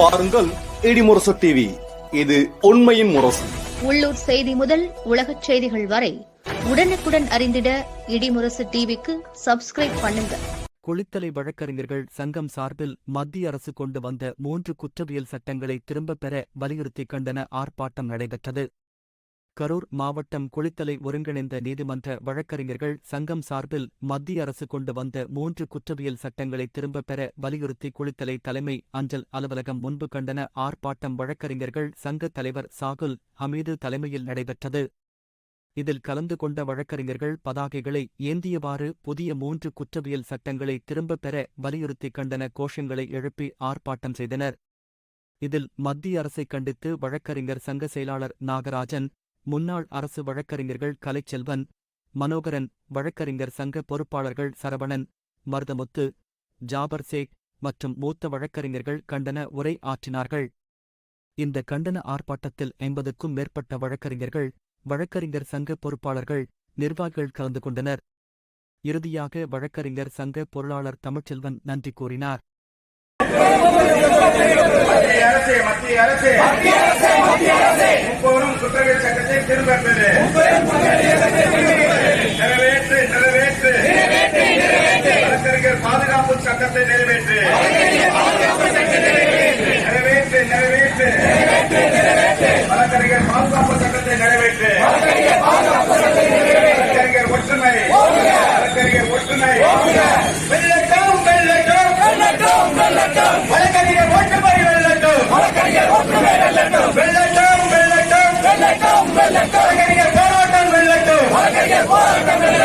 பாருங்கள் இடிமுரசு டிவி இது உண்மையின் முரசு. உள்ளூர் செய்தி முதல் உலகச் செய்திகள் வரை உடனுக்குடன் அறிந்திட இடிமுரசு டிவிக்கு சப்ஸ்கிரைப் பண்ணுங்க. குளித்தலை வழக்கறிஞர்கள் சங்கம் சார்பில் மத்திய அரசு கொண்டு வந்த மூன்று குற்றவியல் சட்டங்களை திரும்பப் பெற வலியுறுத்தி கண்டன ஆர்ப்பாட்டம் நடைபெற்றது. கரூர் மாவட்டம் குளித்தலை ஒருங்கிணைந்த நீதிமன்ற வழக்கறிஞர்கள் சங்கம் சார்பில் மத்திய அரசு கொண்டு வந்த மூன்று குற்றவியல் சட்டங்களை திரும்பப் பெற வலியுறுத்தி குளித்தலை தலைமை அஞ்சல் அலுவலகம் முன்பு கண்டன ஆர்ப்பாட்டம் வழக்கறிஞர்கள் சங்க தலைவர் சாகுல் ஹமீது தலைமையில் நடைபெற்றது. இதில் கலந்து கொண்ட வழக்கறிஞர்கள் பதாகைகளை ஏந்தியவாறு புதிய மூன்று குற்றவியல் சட்டங்களை திரும்பப் பெற வலியுறுத்தி கண்டன கோஷங்களை எழுப்பி ஆர்ப்பாட்டம் செய்தனர். இதில் மத்திய அரசை கண்டித்து வழக்கறிஞர் சங்க செயலாளர் நாகராஜன் முன்னாள் அரசு வழக்கறிஞர்கள் கலைச்செல்வன் மனோகரன் வழக்கறிஞர் சங்க பொறுப்பாளர்கள் சரவணன் மருதமுத்து ஜாபர் சேக் மற்றும் மூத்த வழக்கறிஞர்கள் கண்டன உரை ஆற்றினார்கள். இந்த கண்டன ஆர்ப்பாட்டத்தில் ஐம்பதுக்கும் மேற்பட்ட வழக்கறிஞர்கள் வழக்கறிஞர் சங்க பொறுப்பாளர்கள் நிர்வாகிகள் கலந்து கொண்டனர். இறுதியாக வழக்கறிஞர் சங்க பொருளாளர் தமிழ்ச்செல்வன் நன்றி கூறினார். நிறைவேற்று திரும்ப பெறு நிறைவேற்று. நிறைவேற்று வழக்கறிஞர் பாதுகாப்பு சட்டத்தை நிறைவேற்று. போராட்டம் வெல்லட்டும் போராட்டம் வெல்லட்டும்